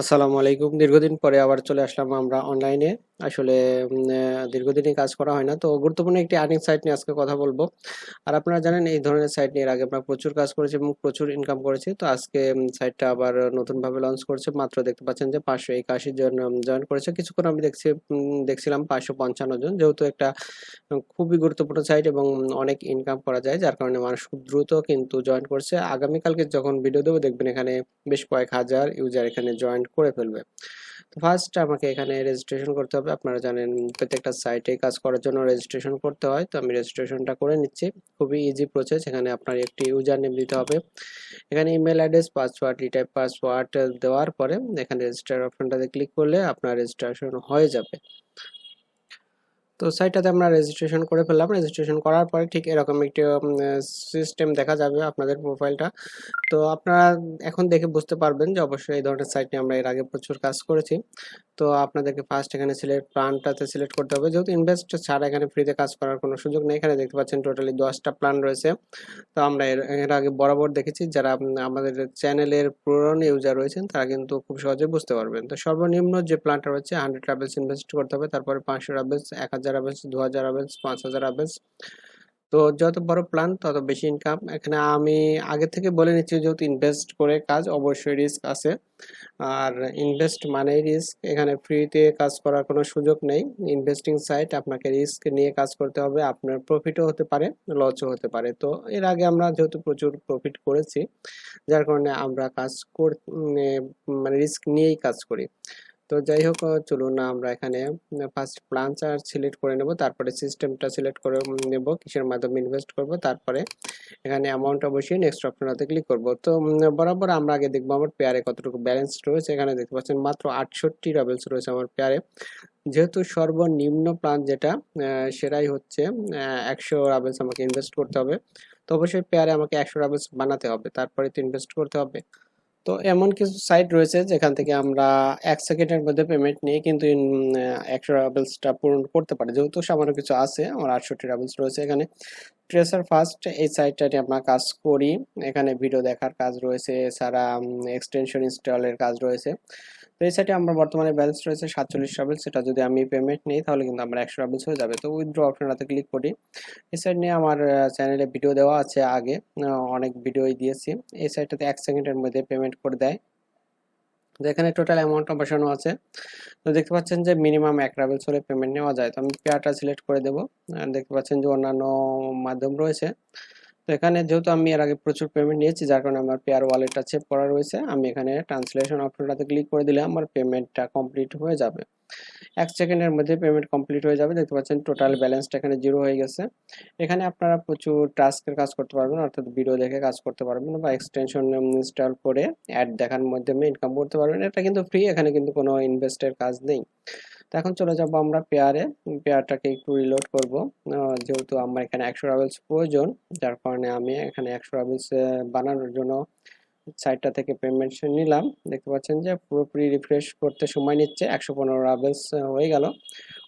আসসালামু আলাইকুম। দীর্ঘদিন পরে আবার চলে আসলাম আমরা অনলাইনে আসলে দীর্ঘদিনই কাজ করা হয় না। তো গুরুত্বপূর্ণ একটি আর্নিং সাইট নিয়ে আজকে কথা বলব। আর আপনারা জানেন, এই ধরনের সাইট নিয়ে আগে আমরা প্রচুর কাজ করেছি এবং প্রচুর ইনকাম করেছি। তো আজকে সাইটটা আবার নতুনভাবে লঞ্চ করছে। মাত্র দেখতে পাচ্ছেন যে পাঁচশো একাশি জন জয়েন করেছে। কিছুক্ষণ আমি দেখছি দেখছিলাম পাঁচশো পঞ্চান্ন জন। যেহেতু একটা খুবই গুরুত্বপূর্ণ সাইট এবং অনেক ইনকাম করা যায়, যার কারণে মানুষ খুব দ্রুত কিন্তু জয়েন করছে। আগামীকালকে যখন ভিডিও দেবো, দেখবেন এখানে বেশ কয়েক হাজার ইউজার এখানে জয়েন করে ফেলবে। তো ফার্স্ট আমাকে এখানে রেজিস্ট্রেশন করতে হবে। আপনারা জানেন প্রত্যেকটা সাইটে কাজ করার জন্য রেজিস্ট্রেশন করতে হয়। তো আমি রেজিস্ট্রেশনটা করে নিচ্ছি। খুবই ইজি প্রসেস এখানে আপনার একটি ইউজার নেম দিতে হবে। এখানে email address password retype password দেওয়ার পরে এখানে রেজিস্টার অপশনটাতে ক্লিক করলে আপনার রেজিস্ট্রেশন হয়ে যাবে। তো সাইটটাতে আমরা রেজিস্ট্রেশন করে ফেললাম। রেজিস্ট্রেশন করার পরে ঠিক এরকম একটি সিস্টেম দেখা যাবে আপনাদের প্রোফাইলটা তো আপনারা এখন দেখে বুঝতে পারবেন যে অবশ্যই এই ধরনের সাইট নিয়ে আমরা এর আগে প্রচুর কাজ করেছি। তো আপনাদেরকে ফার্স্ট এখানে সিলেক্ট প্ল্যানটাতে সিলেক্ট করতে হবে। যেহেতু ইনভেস্ট ছাড়া এখানে ফ্রিতে কাজ করার কোনো সুযোগ নেই। এখানে দেখতে পাচ্ছেন টোটালি দশটা প্ল্যান রয়েছে। তো আমরা এর আগে বরাবর দেখেছি। যারা আমাদের চ্যানেলের পুরনো ইউজার রয়েছেন, তারা কিন্তু খুব সহজে বুঝতে পারবেন। তো সর্বনিম্ন যে প্ল্যানটা রয়েছে হান্ড্রেড ট্রাভেলস ইনভেস্ট করতে হবে। তারপরে পাঁচশো ট্রাভেলস এক হাজার রাবেলস দু হাজার রাবেলস পাঁচ হাজার রাবেলস তো যত বড় প্ল্যান তত বেশি ইনকাম এখানে আমি আগে থেকে বলে নিচ্ছি, যেহেতু ইনভেস্ট করে কাজ, অবশ্যই রিস্ক আছে। আর ইনভেস্ট মানেই রিস্ক এখানে ফ্রিতে কাজ করার কোনো সুযোগ নেই। ইনভেস্টিং সাইট আপনাকে রিস্ক নিয়ে কাজ করতে হবে। আপনার প্রফিটও হতে পারে লসও হতে পারে। তো এর আগে আমরা যেহেতু প্রচুর প্রফিট করেছি, যার কারণে আমরা কাজ কর মানে রিস্ক নিয়েই কাজ করি। তো যাই হোক চলুন না আমরা এখানে ফার্স্ট প্ল্যান চার্জ সিলেক্ট করে নেব, তারপরে সিস্টেমটা সিলেক্ট করে নেব, কিসের মাধ্যমে ইনভেস্ট করব, তারপরে এখানে অ্যামাউন্টটা বসিয়ে নেক্সট অপশনটাতে ক্লিক করব। তো বরাবর আমরা আগে দেখব আমার পেয়ারে কতটুকু ব্যালেন্স রয়েছে, এখানে দেখতে পাচ্ছেন মাত্র আটষট্টি রাবেলস রয়েছে আমার পেয়ারে যেহেতু সর্বনিম্ন প্ল্যান যেটা সেটাই হচ্ছে একশো রাবেলস আমাকে ইনভেস্ট করতে হবে। তো অবশ্যই পেয়ারে আমাকে একশো রাবেলস বানাতে হবে, তারপরে তো ইনভেস্ট করতে হবে। তো এমন কিছু সাইট রয়েছে যেখান থেকে আমরা এক সেকেন্ডের মধ্যে পেমেন্ট নিয়ে কিন্তু একশো রাবেলসটা পূরণ করতে পারি। যেহেতু সামান্য কিছু আছে, আমার আটষট্টি রাবেলস রয়েছে এখানে। ট্রেসার ফার্স্ট এই সাইটটা নিয়ে আমরা কাজ করি। এখানে ভিডিও দেখার কাজ রয়েছে এছাড়া এক্সটেনশন ইনস্টলের কাজ রয়েছে। তো এই সাইটে আমার বর্তমানে ব্যালেন্স রয়েছে সাতচল্লিশ রাবেলস সেটা যদি আমি পেমেন্ট নিই, তাহলে কিন্তু আমার একশো রাবেলস হয়ে যাবে। তো উইথড্র অপশনটাতে ক্লিক করি। এই সাইট নিয়ে আমার চ্যানেলে ভিডিও দেওয়া আছে আগে। অনেক ভিডিওই দিয়েছি। এই সাইটটাতে এক সেকেন্ডের মধ্যে পেমেন্ট করে দেয়। তো এখানে টোটাল অ্যামাউন্টটা বসানো আছে। তো দেখতে পাচ্ছেন যে মিনিমাম এক রাবেলস হলে পেমেন্ট নেওয়া যায়। তো আমি পেয়ারটা সিলেক্ট করে দেবো। দেখতে পাচ্ছেন যে অন্যান্য মাধ্যম রয়েছে। তো এখানে যেহেতু আমি এর আগে প্রচুর পেমেন্ট নিয়েছি, যার কারণে আমার পেয়ার ওয়ালেটটা সেভ করা রয়েছে, আমি এখানে ট্রান্সলেশন অপশনটাতে ক্লিক করে দিলে আমার পেমেন্টটা কমপ্লিট হয়ে যাবে। এক সেকেন্ডের মধ্যে পেমেন্ট কমপ্লিট হয়ে যাবে, দেখতে পাচ্ছেন টোটাল ব্যালেন্সটা এখানে জিরো হয়ে গেছে। এখানে আপনারা প্রচুর টাস্কের কাজ করতে পারবেন, অর্থাৎ ভিডিও দেখে কাজ করতে পারবেন বা এক্সটেনশন ইনস্টল করে অ্যাড দেখার মাধ্যমে ইনকাম করতে পারবেন। এটা কিন্তু ফ্রি এখানে কিন্তু কোনো ইনভেস্টের কাজ নেই। তো এখন চলে যাব আমরা পেয়ারে পেয়ারটাকে একটু রিলোড করব। যেহেতু আমার এখানে একশো রাবেলস প্রয়োজন, যার কারণে আমি এখানে একশো রাবেলস বানানোর জন্য সাইটটা থেকে পেমেন্ট নিলাম। দেখতে পাচ্ছেন যে পুরোপুরি রিফ্রেশ করতে সময় নিচ্ছে, একশো পনেরো রাবেলস হয়ে গেল।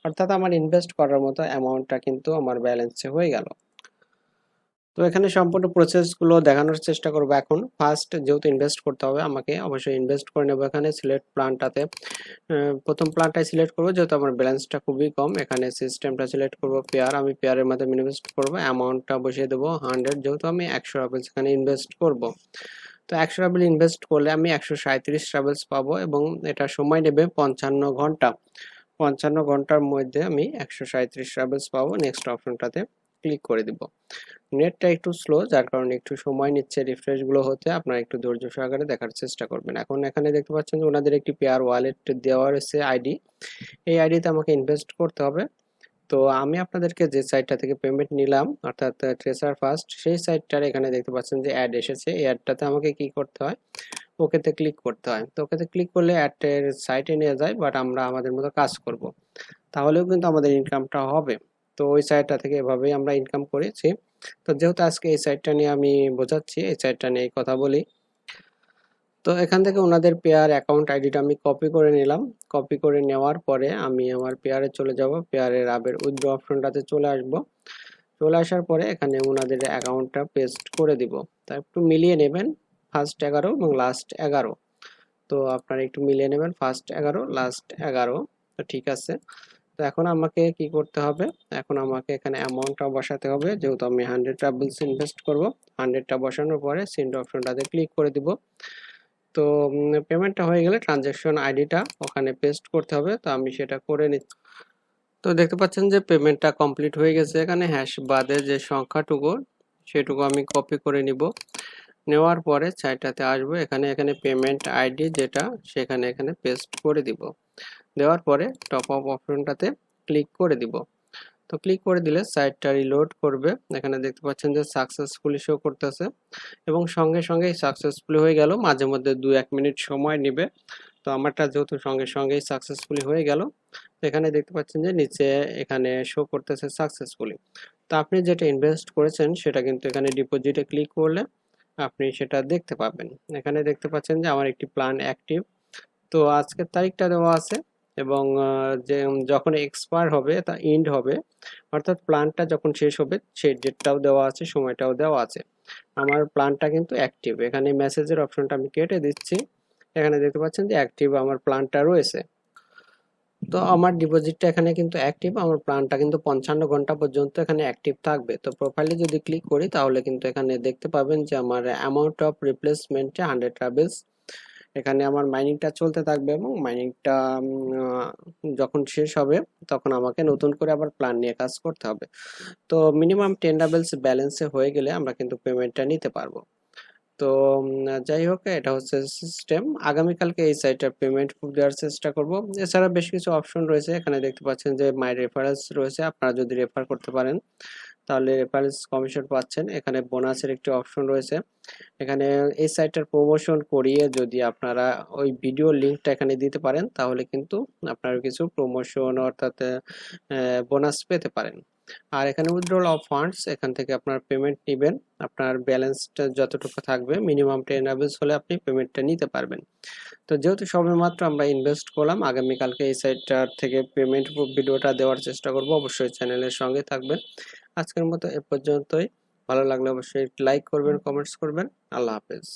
অর্থাৎ আমার ইনভেস্ট করার মতো অ্যামাউন্টটা কিন্তু আমার ব্যালেন্সে হয়ে গেল। তো এখানে সম্পূর্ণ প্রসেসগুলো দেখানোর চেষ্টা করব এখন। ফার্স্ট যেহেতু ইনভেস্ট করতে হবে, আমাকে অবশ্যই ইনভেস্ট করে নেব এখানে সিলেক্ট প্ল্যানটাতে প্রথম প্ল্যানটাই সিলেক্ট করব, যেহেতু আমার ব্যালেন্সটা খুবই কম, এখানে সিস্টেমটা সিলেক্ট করব পেয়ার আমি পেয়ারের মাধ্যমে ইনভেস্ট করব অ্যামাউন্টটা বসিয়ে দেবো হান্ড্রেড যেহেতু আমি একশো রাবেলস এখানে ইনভেস্ট করব। তো একশো রাবেল ইনভেস্ট করলে আমি একশো সাঁত্রিশ রাবেলস পাবো এবং এটা সময় নেবে পঞ্চান্ন ঘণ্টা। পঞ্চান্ন ঘণ্টার মধ্যে আমি একশো সাঁত্রিশ রাবেলস পাবো নেক্সট অপশনটাতে ক্লিক করে দিব। নেটটা একটু স্লো যার কারণে একটু সময় নিচ্ছে রিফ্রেশগুলো হতে আপনারা একটু ধৈর্য সহকারে দেখার চেষ্টা করবেন। এখন এখানে দেখতে পাচ্ছেন যে ওনাদের একটি পেয়ার ওয়ালেট দেওয়া রয়েছে আইডি এই আইডিতে আমাকে ইনভেস্ট করতে হবে। তো আমি আপনাদেরকে যে সাইটটা থেকে পেমেন্ট নিলাম, অর্থাৎ ট্রেসার ফার্স্ট সেই সাইটটার এখানে দেখতে পাচ্ছেন যে অ্যাড এসেছে। এই অ্যাডটাতে আমাকে কি করতে হয়? ওকেতে ক্লিক করতে হয়। তো ওকেতে ক্লিক করলে অ্যাডের সাইটে নিয়ে যায় বাট আমরা আমাদের মতো কাজ করব। তাহলেও কিন্তু আমাদের ইনকামটা হবে। তো ওই সাইটটা থেকে এভাবেই আমরা ইনকাম করেছি। তো যেহেতু আজকে এই সাইটটা নিয়ে আমি বোঝাচ্ছি, এই সাইটটা নিয়ে কথা বলি। তো এখান থেকে ওনাদের পেয়ার অ্যাকাউন্ট আইডিটা আমি কপি করে নিলাম। কপি করে নেওয়ার পরে আমি আমার পেয়ারে চলে যাব। পেয়ারের আবের উইথড্র অপশনটাতে চলে আসব। চলে আসার পরে এখানে ওনাদের অ্যাকাউন্টটা পেস্ট করে দিব। তা একটু মিলিয়ে নেবেন ফার্স্ট এগারো এবং লাস্ট এগারো। তো আপনারা একটু মিলিয়ে নেবেন ফার্স্ট এগারো লাস্ট এগারো। তো ঠিক আছে। তো এখন আমাকে কি করতে হবে? এখন আমাকে এখানে অ্যামাউন্টটা বসাতে হবে। যেহেতু আমি হান্ড্রেড ট্রাভেলস ইনভেস্ট করব হান্ড্রেডটা বসানোর পরে সিন্ড অপশনটাতে ক্লিক করে দিব। তো পেমেন্টটা হয়ে গেলে ট্রানজ্যাকশন আইডিটা ওখানে পেস্ট করতে হবে। তো আমি সেটা করে নিচ্ছি তো দেখতে পাচ্ছেন যে পেমেন্টটা কমপ্লিট হয়ে গেছে। এখানে হ্যাশ বাদে যে সংখ্যাটুকু, সেটুকু আমি কপি করে নিব। নেওয়ার পরে সাইটটাতে আসব। এখানে এখানে পেমেন্ট আইডি যেটা, সেখানে এখানে পেস্ট করে দিব। দেওয়ার পরে টপ আপ অপশনটাতে ক্লিক করে দিব। তো ক্লিক করে দিলে সাইটটা রিলোড করবে। এখানে দেখতে পাচ্ছেন যে সাকসেসফুলি শো করতেছে এবং সঙ্গে সঙ্গে সাকসেসফুলি হয়ে গেল। মাঝে মধ্যে দু এক মিনিট সময় নেবে। তো আমারটা যেহেতু সঙ্গে সঙ্গেই সাকসেসফুলি হয়ে গেল এখানে দেখতে পাচ্ছেন যে নিচে এখানে শো করতেছে সাকসেসফুলি তো আপনি যেটা ইনভেস্ট করেছেন সেটা কিন্তু এখানে ডিপোজিটে ক্লিক করলে আপনি সেটা দেখতে পাবেন। এখানে দেখতে পাচ্ছেন যে আমার একটি প্ল্যান অ্যাক্টিভ তো আজকের তারিখটা দেওয়া আছে। এবং যে যখন এক্সপায়ার হবে তা এন্ড হবে, অর্থাৎ প্ল্যানটা যখন শেষ হবে, সেই ডেটটাও দেওয়া আছে, সময়টাও দেওয়া আছে। আমার প্ল্যানটা কিন্তু অ্যাক্টিভ এখানে মেসেজের অপশনটা আমি কেটে দিচ্ছি। এখানে দেখতে পাচ্ছেন যে অ্যাক্টিভ আমার প্ল্যানটা রয়েছে। তো আমার ডিপোজিটটা এখানে কিন্তু অ্যাক্টিভ আমার প্ল্যানটা কিন্তু পঞ্চান্ন ঘণ্টা পর্যন্ত এখানে অ্যাক্টিভ থাকবে। তো প্রোফাইলে যদি ক্লিক করি, তাহলে কিন্তু এখানে দেখতে পাবেন যে আমার অ্যামাউন্ট অফ রিপ্লেসমেন্টে হান্ড্রেড ট্রাভেলস এখানে আমার মাইনিংটা চলতে থাকবে এবং মাইনিংটা যখন শেষ হবে, তখন আমাকে নতুন করে আবার প্ল্যান নিয়ে কাজ করতে হবে। তো মিনিমাম টেন ডাবলস ব্যালেন্সে হয়ে গেলে আমরা কিন্তু পেমেন্টটা নিতে পারব। তো যাই হোক, এটা হচ্ছে সিস্টেম আগামীকালকে এই সাইটটার পেমেন্ট দেওয়ার চেষ্টা করব। এছাড়া বেশ কিছু অপশন রয়েছে। এখানে দেখতে পাচ্ছেন যে মাই রেফারেন্স রয়েছে। আপনারা যদি রেফার করতে পারেন তাহলে রেফারেন্স কমিশন পাচ্ছেন। এখানে বোনাসের একটি অপশন রয়েছে। এখানে এই সাইটটার প্রমোশন করিয়ে যদি আপনারা ওই ভিডিও লিঙ্কটা এখানে দিতে পারেন, তাহলে কিন্তু আপনারা কিছু প্রমোশন অর্থাৎ বোনাস পেতে পারেন। আর এখানে উইথড্রল অফ ফান্ডস এখান থেকে আপনার পেমেন্ট নেবেন। আপনার ব্যালেন্সটা যতটুকু থাকবে মিনিমাম টেন অ্যাভেলস হলে আপনি পেমেন্টটা নিতে পারবেন। তো যেহেতু সবেমাত্র আমরা ইনভেস্ট করলাম, আগামীকালকে এই সাইটটার থেকে পেমেন্ট ভিডিওটা দেওয়ার চেষ্টা করব। অবশ্যই চ্যানেলের সঙ্গে থাকবেন। আজকের মতো এ পর্যন্তই। ভালো লাগলে অবশ্যই লাইক করবেন কমেন্টস করবেন। আল্লাহ হাফেজ।